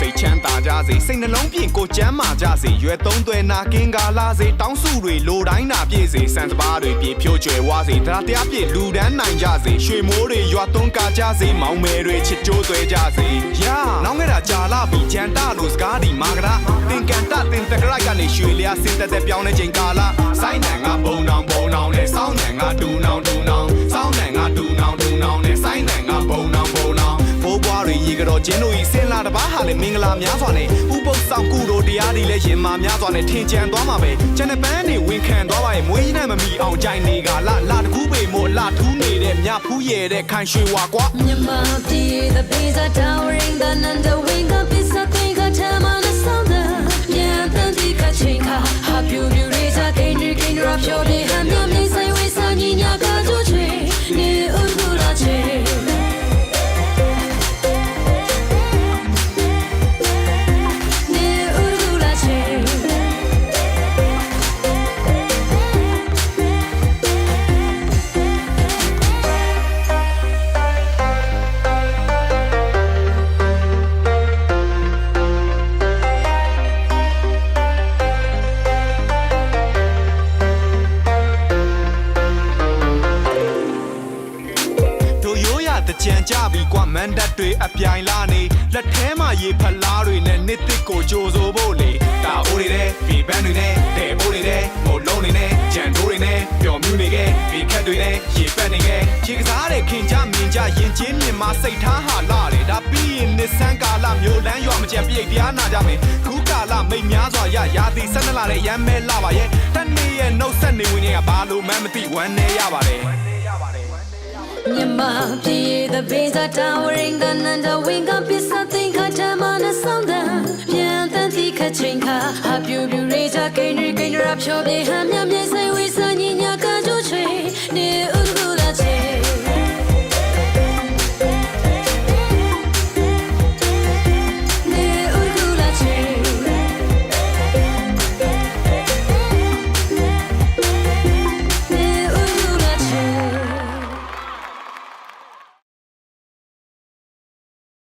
စိတ်ချမ်းသာကြစေစိတ်နှလုံးပြင်ကိုကျမ်းမာကြစေရွယ်သုံးသွဲနာကင်းကာလာစေတောင်းစုတွေလိုတိုင်းနာပြည့်စေစံစပါးတွေပြေဖြိုးကျွယ်ဝစေတရားတရားပြည့်လူဒန်းနိုင်ကြစေရွှေမိုးတွေရွာသွန်းကာကြစေမောင်မယ်တွေချစ်ကြိုးသွဲကြစေယာနောင်ငယ်တာကြာလာပြီကြံတလို့စကားဒီမာကရာတင်ကန်တတင်တကရိုက်ကနေရွှေလျာစင်တက်တဲ့ပြောင်းနေချိန်ကာလာစိုင်းနံကဘုံနောင် တွေရေကြောကျင်းတို့ဤစင်လာတပားဟာလေမင်္ဂလာများစွာနဲ့ဥပုပ်ဆောင်ကုတို့တရားတွေလည်းရင်မာများစွာနဲ့ထင်ကြံသွားမှာပဲကျန်တဲ့ပန်းတွေဝင်ခံသွားပါရဲ့မွေးနဲ့မမီအောင်ကြိုင်နေကလာလာတကူပေမို့လာထူးနေတဲ့မြဖူးရဲတဲ့ခိုင်ရွှေဝါကွာ Myanmar ပြည် the pizza towering the nanda wing up is a thing a time on the sound yeah then the catching ka ha pyu pyu re sa kain ni kain ra pyo de ha mya တို့ရိုးရတကြံကြပြီကွာမန်ဒတ်တွေအပြိုင်လာနေလက်ထဲမှာရေဖလားတွေနဲ့နှစ်တစ်ကိုကြိုဆိုဖို့လေတာအိုးတွေနဲ့ဘီဘန်တွေနဲ့တဲ့အိုးတွေနဲ့မို့လုံးတွေနဲ့ကြံတိုးတွေနဲ့ပျော်မြူးနေခဲ့ဘီခက်တွေနဲ့ရေပက်နေခဲ့ခြေကစားတဲ့ခင်ကြမြင်ကြရင်ချင်းမြင်မစိတ်ထားဟာလာတယ်ဒါပြီးရင်နှစ်ဆန်းကာလမျိုးလန်းရွာမကြံပြိတ်တရားနာကြမယ်ခုကာလမိတ်များစွာရရာသီဆက်နှစ်လာတဲ့ရမ်းမဲလာပါရဲ့တနေ့ရဲ့နှုတ်ဆက်နေဝင်ကဘာလို့မှန်းမသိဝမ်းနေရပါတယ် Myanmar ပြည် the pizza towering the nanda wing up is a thing a time on the sound ပြန်တန်တိခချင်းခါဟာပြူပြူရေချာကိန်းရီကိန်းရာဖြောပြေဟမ်းမြ